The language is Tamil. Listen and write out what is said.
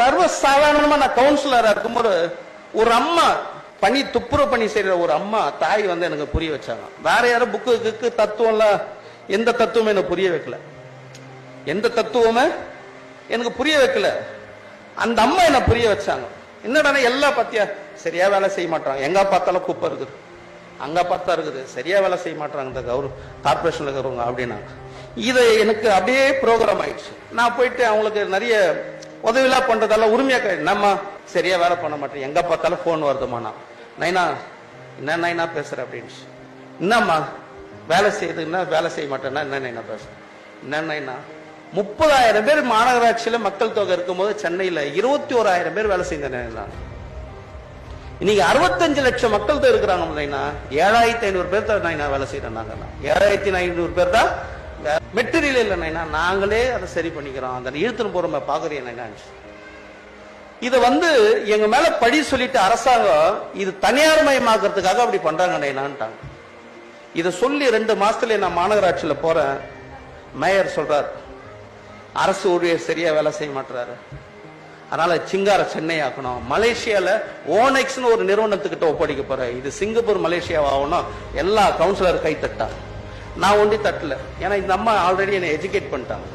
சர்வசாதாரணமா நான் கவுன்சிலரா இருக்கும்போது ஒரு அம்மா பணி துப்புரவு பணி செய்யற ஒரு அம்மா தாய் வந்து எனக்கு புரிய வச்சாங்க. வேற யாரும் புக்கு கிக்கு தத்துவம்லாம் எந்த தத்துவமும் எனக்கு புரிய வைக்கல. எந்த தத்துவமே எனக்கு புரிய வைக்கல. அந்த அம்மா என்ன புரிய வச்சாங்க. என்னடா எல்லாம் பத்தியா சரியா வேலை செய்ய மாட்டாங்க எங்க பார்த்தாலும் குப்பை இருக்குது. அங்க பார்த்தா இருக்குது. சரியா வேலை செய்ய மாட்டாங்க இந்த கௌரவ கார்பரேஷன்ல இருக்கிறவங்க அப்படின்னாங்க இது எனக்கு அப்படியே ப்ரோக்ராம் ஆயிடுச்சு. நான் போயிட்டு அவங்களுக்கு நிறைய உதவிலாம் பண்றதால உரிமையா நம்ம சரியா வேலை பண்ண மாட்டேன் எங்க பார்த்தாலும் போன் வருதுமா நான் நைனா என்ன நைனா பேசுற அப்படின்னு. என்னம்மா வேலை செய்யுதுன்னா வேலை செய்ய மாட்டேன்னா என்ன நைனா பேசுறேன் என்ன நைனா முப்பதாயிரம் பேர் மாநகராட்சியில மக்கள் தொகை இருக்கும்போது சென்னையில இருபத்தி ஓராயிரம் பேர் வேலை செய்தேன் இன்னைக்கு அறுபத்தஞ்சு லட்சம் மக்கள் தான் இருக்கிறாங்க ஏழாயிரத்தி ஐநூறு பேர் தான் நான் வேலை செய்யறேன் நாங்க ஏழாயிரத்தி ஐநூறு பேர் தான் மெட்டீரியல் இல்லை நாங்களே அதை சரி பண்ணிக்கிறோம். அந்த இழுத்துன்னு போறோம் பாக்குறீங்க நைனா இதை வந்து எங்க மேல பழி சொல்லிட்டு அரசாங்கம் இது தனியார் மயமாக்குறதுக்காக அப்படி பண்றாங்க என்னான்ட்டாங்க. இதை சொல்லி ரெண்டு மாசத்துல நான் மாநகராட்சியில போறேன். மேயர் சொல்றார் அரசு ஊழியர் சரியா வேலை செய்ய மாட்டாரு அதனால சிங்கார சென்னை ஆக்கணும். மலேசியால ஓனெக்ஸ்னு ஒரு நிறுவனத்துக்கிட்ட ஒப்படைக்க போற இது சிங்கப்பூர் மலேசியாவாகணும். எல்லா கவுன்சிலர் கை நான் ஒண்டி தட்டல. ஏன்னா இந்த அம்மா ஆல்ரெடி என்னை எஜுகேட் பண்ணிட்டாங்க.